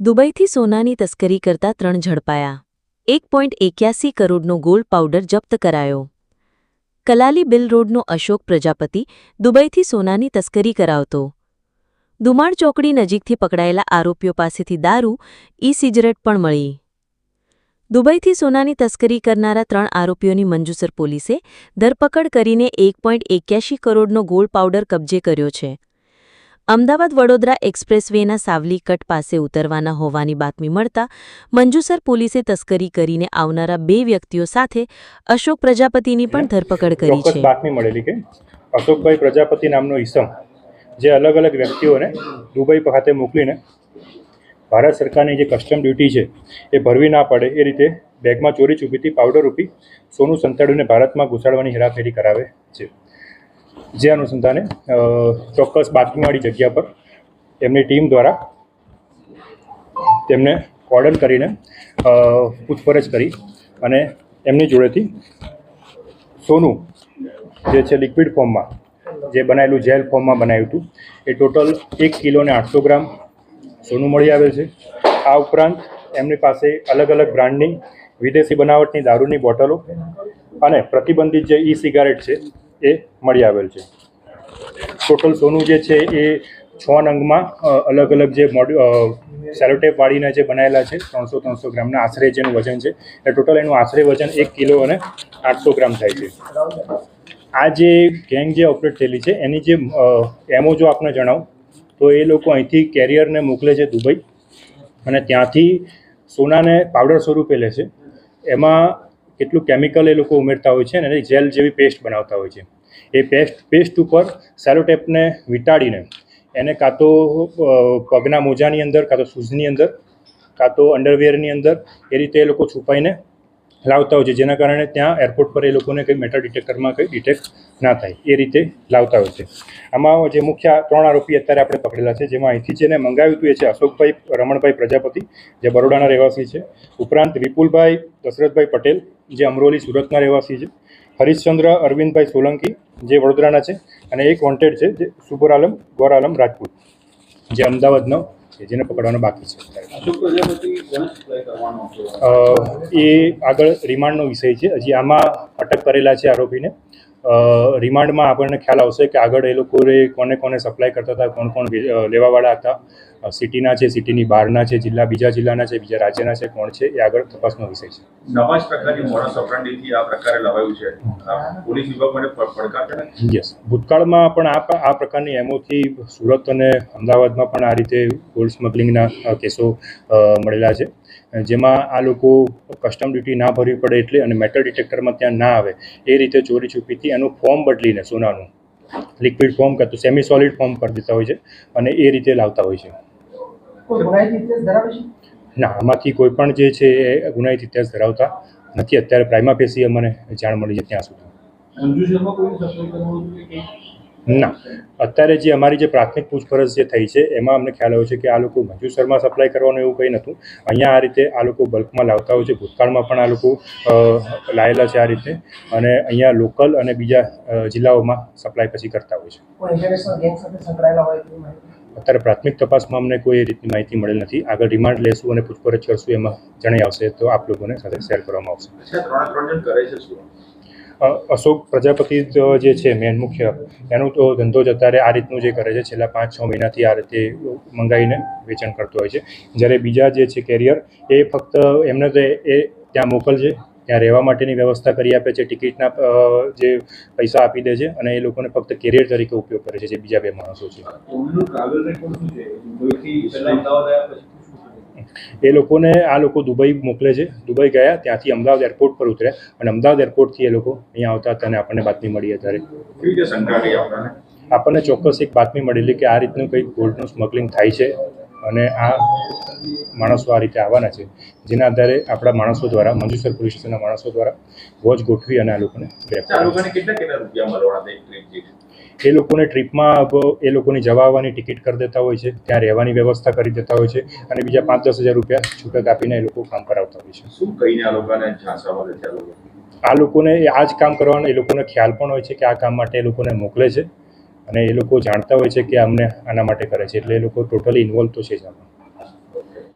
દુબઈથી સોનાની તસ્કરી કરતા ત્રણ ઝડપાયા. એક પોઈન્ટ એક્યાસી કરોડનો ગોલ્ડ પાવડર જપ્ત કરાયો. કલાલી બિલ રોડનો અશોક પ્રજાપતિ દુબઈથી સોનાની તસ્કરી કરાવતો. દુમાણ ચોકડી નજીકથી પકડાયેલા આરોપીઓ પાસેથી દારૂ ઈ સિગરેટ પણ મળી. દુબઈથી સોનાની તસ્કરી કરનારા ત્રણ આરોપીઓની મંજુસર પોલીસે ધરપકડ કરીને એક કરોડનો ગોલ્ડ પાવડર કબજે કર્યો છે. અમદાવાદ વડોદરા એક્સપ્રેસવેના સાવલી કટ પાસે ઉતરવાના હોવાની બાતમી મળતા મંજુસર પોલીસે તસ્કરી કરીને આવનારા બે વ્યક્તિઓ સાથે અશોક પ્રજાપતિની પણ ધરપકડ કરી છે. બાતમી મળેલી કે અશોકભાઈ પ્રજાપતિ નામનો ઈસમ જે અલગ અલગ વ્યક્તિઓને દુબઈ ખાતે મોકલીને ભારત સરકારની જે કસ્ટમ ડ્યુટી છે એ ભરવી ના પડે એ રીતે બેગમાં ચોરી ચૂપીથી પાવડર રૂપી સોનું સંતાડીને ભારતમાં ઘુસાડવાની હેરાફેરી કરાવે છે. જે અનુસંધાને ચોક્કસ બાતમીવાળી જગ્યા પર એમની ટીમ દ્વારા તેમને કોર્ડન કરીને પૂછપરછ કરી અને એમની જોડેથી સોનું જે છે લિક્વિડ ફોર્મમાં, જે બનાવેલું જેલ ફોર્મમાં બનાવ્યું હતું, એ ટોટલ એક કિલો ને આઠસો ગ્રામ સોનું મળી આવેલ છે. આ ઉપરાંત એમની પાસે અલગ અલગ બ્રાન્ડની વિદેશી બનાવટની દારૂની બોટલો અને પ્રતિબંધિત જે ઈ સિગારેટ છે એ મળી આવેલ છે. ટોટલ સોનું જે છે એ છ નંગમાં અલગ અલગ જે સેલોટેપ વાળીના જે બનાવેલા છે, ત્રણસો ત્રણસો ગ્રામના આશરે જેનું વજન છે, એ ટોટલ એનું આશરે વજન એક કિલો અને આઠસો ગ્રામ થાય છે. આ જે ગેંગ જે ઓપરેટ થયેલી છે, એની જે એમઓ જો આપને જણાવું, તો એ લોકો અહીંથી કેરિયરને મોકલે છે દુબઈ અને ત્યાંથી સોનાને પાવડર સ્વરૂપે લે છે. એમાં કેટલું કેમિકલ એ લોકો ઉમેરતા હોય છે અને એની જેલ જેવી પેસ્ટ બનાવતા હોય છે. એ પેસ્ટ પેસ્ટ ઉપર સેલોટેપને વીંટાડીને એને કાં તો પગના મોજાની અંદર, કાં તો શૂઝની અંદર, કાં તો અંડરવેરની અંદર એ રીતે એ લોકો છુપાઈને લાવતા હોય છે, જેના કારણે ત્યાં એરપોર્ટ પર એ લોકોને કંઈ મેટલ ડિટેક્ટરમાં કંઈ ડિટેક્ટ ના થાય. એ રીતે લાવતા હોય છે. આમાં જે મુખ્ય ત્રણ આરોપી અત્યારે આપણે પકડેલા છે, જેમાં અહીંથી જેને મંગાવ્યું હતું એ છે અશોકભાઈ, રમણભાઈ પ્રજાપતિ, જે બરોડાના રહેવાસી છે. ઉપરાંત વિપુલભાઈ, દશરથભાઈ પટેલ જે અમરોલી સુરતના રહેવાસી છે હરીશચંદ્ર અરવિંદભાઈ સોલંકી જે વડોદરાના છે અને એક વોન્ટેડ છે જે સુપર આલમ ગોર આલમ રાજપૂત જે અમદાવાદનો છે જેને પકડવાનો બાકી છે. એ આગળ રિમાન્ડનો વિષય છે. હજી આમાં અટક કરેલા છે આરોપીને. રિમાન્ડમાં આપણને ખ્યાલ આવશે કે આગળ એ લોકોએ કોને કોને સપ્લાય કરતા હતા કોણ કોણ લેવાવાળા હતા. સિટીના છે સિટીની બહારના છે જિલ્લા બીજા જિલ્લાના છે બીજા રાજ્યના છે કોણ છે એ આગળ તપાસનો વિષય છે. નવા જ પ્રકારની મોડસ ઓપરેન્ડીથી આ પ્રકારે લવાયું છે. પોલીસ વિભાગ માટે પડકાર છે યસ ભૂતકાળમાં પણ આ આ પ્રકારની એમઓથી સુરત અને અમદાવાદમાં પણ આ રીતે ગોલ્ડ સ્મગલિંગના કેસો મળેલા છે. જેમાં આ લોકો કસ્ટમ ડ્યુટી ના ભરવી પડે એટલે અને મેટલ ડિટેક્ટરમાં ત્યાં ના આવે. એ રીતે ચોરી છુપીથી એનું ફોર્મ બદલીને સોનાનું. લિક્વિડ ફોર્મ કાં તો સેમી સોલિડ ફોર્મ કરી દેતા હોય છે અને એ રીતે લાવતા હોય છે. ના આમાંથી કોઈ પણ જે છે એ ગુનાહિત ઇતિહાસ ધરાવતા નથી. અત્યારે પ્રાઇમા ફેસી અમને જાણ મળી છે ત્યાં સુધી. ના. અત્યારે જે અમારી જે પ્રાથમિક પૂછપરછ જે થઈ છે એમાં અમને ખ્યાલ આવ્યો છે કે આ લોકો મંજુ શર્મા સપ્લાય કરવાનું એવું કંઈ નહોતું. અહીંયા આ રીતે આ લોકો બલ્કમાં લાવતા હોય છે ભૂતકાળમાં પણ આ લોકો લાવેલા લાયેલા છે આ રીતે. અને અહીંયા લોકલ અને બીજા જિલ્લાઓમાં સપ્લાય પછી કરતા હોય છે. અત્યારે પ્રાથમિક તપાસમાં અમને કોઈ રીતની માહિતી મળેલ નથી. આગળ રિમાન્ડ લેશું અને પૂછપરછ કરશું એમાં જણાઈ આવશે તો આપ લોકોને સાથે શેર કરવામાં આવશે. અશોક પ્રજાપતિ જે છે મેન મુખ્ય, એનો તો ધંધો જ અત્યારે આ રીતનું જે કરે છે, છેલ્લા પાંચ, છ મહિનાથી આ રીતે મંગાવીને વેચાણ કરતો હોય છે. જ્યારે બીજા જે છે કેરિયર એ ફક્ત એમને તો એ ત્યાં મોકલશે, ત્યાં રહેવા માટેની વ્યવસ્થા કરી આપે છે, ટિકિટના જે પૈસા આપી દે છે અને એ લોકોને ફક્ત કેરિયર તરીકે ઉપયોગ કરે છે, જે બીજા બે માણસો છે. એ લોકોને આ લોકો દુબઈ મોકલે છે. દુબઈ ગયા ત્યાંથી અમદાવાદ એરપોર્ટ પર ઉતર્યા અને અમદાવાદ એરપોર્ટથી એ લોકો અહીંયા આવતા હતા અને આપણને બાતમી મળી અત્યારે. આપણને? ચોક્કસ એક બાતમી મળેલી કે આ રીતનું કંઈક ગોલ્ડનું સ્મગલિંગ થાય છે અને આ માણસો આ રીતે આવવાના છે. જેના આધારે આપણા માણસો દ્વારા મંજુસર પોલીસ સ્ટેશનના માણસો દ્વારા વોચ ગોઠવી અને આ લોકોને એ લોકોને ટ્રીપમાં એ લોકોની જવા આવવાની ટિકિટ કરી દેતા હોય છે ત્યાં રહેવાની વ્યવસ્થા કરી દેતા હોય છે અને બીજા પાંચ દસ હજાર રૂપિયા છૂટક આપીને એ લોકો કામ કરાવતા હોય છે. શું કહીને આ લોકોને આ લોકોને આ જ કામ કરવાનો એ લોકોને ખ્યાલ પણ હોય છે કે આ કામ માટે એ લોકોને મોકલે છે અને એ લોકો જાણતા હોય છે કે અમને આના માટે કરે છે એટલે એ લોકો ટોટલી ઇન્વોલ્વ તો છે જ આમાં.